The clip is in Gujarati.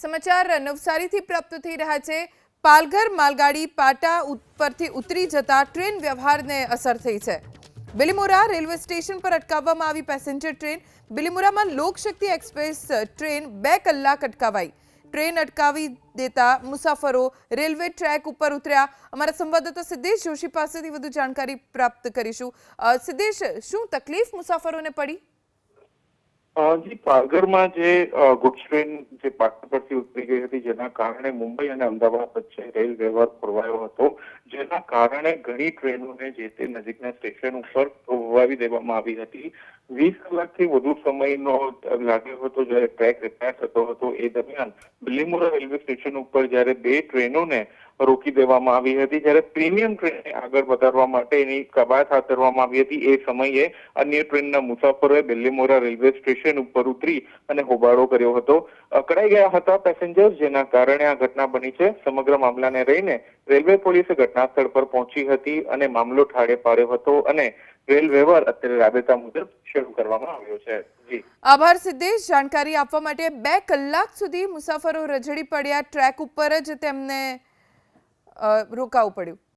સમાચાર નવસારીથી પ્રાપ્ત થઈ રહ્યા છે. પાલઘર, માલગાડી, પાટા ઉપરથી ઉતરી જતા ટ્રેન વ્યવહારને અસર થઈ છે. બિલીમોરા રેલવે સ્ટેશન પર અટકાવવામાં આવી પેસેન્જર ટ્રેન. બિલીમોરામાં લોકશક્તિ એક્સપ્રેસ ટ્રેન બે કલાક અટકાવાઈ. ટ્રેન અટકાવી દેતા મુસાફરો રેલવે ટ્રેક ઉપર ઉતર્યા. અમારા સંવાદદાતા સિદ્ધેશ જોશી પાસેથી વધુ જાણકારી પ્રાપ્ત કરીશું. સિદ્ધેશ, શું તકલીફ મુસાફરોને પડી? જી, પાલઘરમાં જે ગુડ્સ ટ્રેન જે પાટણ પરથી ઉતરી ગઈ હતી, જેના કારણે મુંબઈ અને અમદાવાદ વચ્ચે રેલ વ્યવહાર ખોરવાયો હતો, જેના કારણે ઘણી ટ્રેનોને જે તે નજીકના સ્ટેશન ઉપર થોભાવી દેવામાં આવી હતી. વીસ કલાકથી વધુ સમયનો લાગ્યો હતો જ્યારે ટ્રેક રિપેર થતો હતો. એ દરમિયાન બિલીમોરા રેલવે સ્ટેશન ઉપર જ્યારે બે ટ્રેનોને રોકી દેવામાં આવી હતી. જ્યારે પ્રીમિયમ ટ્રેનને આગળ વધારવા માટે એની કવાયત હાથ ધરવામાં આવી હતી. એ સમયે અન્ય ટ્રેનના મુસાફરોએ બેલ્લીમોરા રેલવે સ્ટેશન ઉપર ઉતરી અને હોબાળો કર્યો હતો. અકળાઈ ગયા હતા પેસેન્જર્સ, જેના કારણે આ ઘટના બની છે. સમગ્ર મામલાને રહીને રેલવે પોલીસે ઘટના સ્થળ પર પહોંચી હતી અને મામલો ઠાળે પાડ્યો હતો અને રેલ વ્યવહાર અત્યારે રાબેતા મુજબ શરૂ કરવામાં આવ્યો છે. આભાર સિદ્ધેશ. જાણકારી આપવા માટે બે કલાક સુધી મુસાફરો રજડી પડ્યા ટ્રેક ઉપર જ તેમને રોકાવું પડ્યું.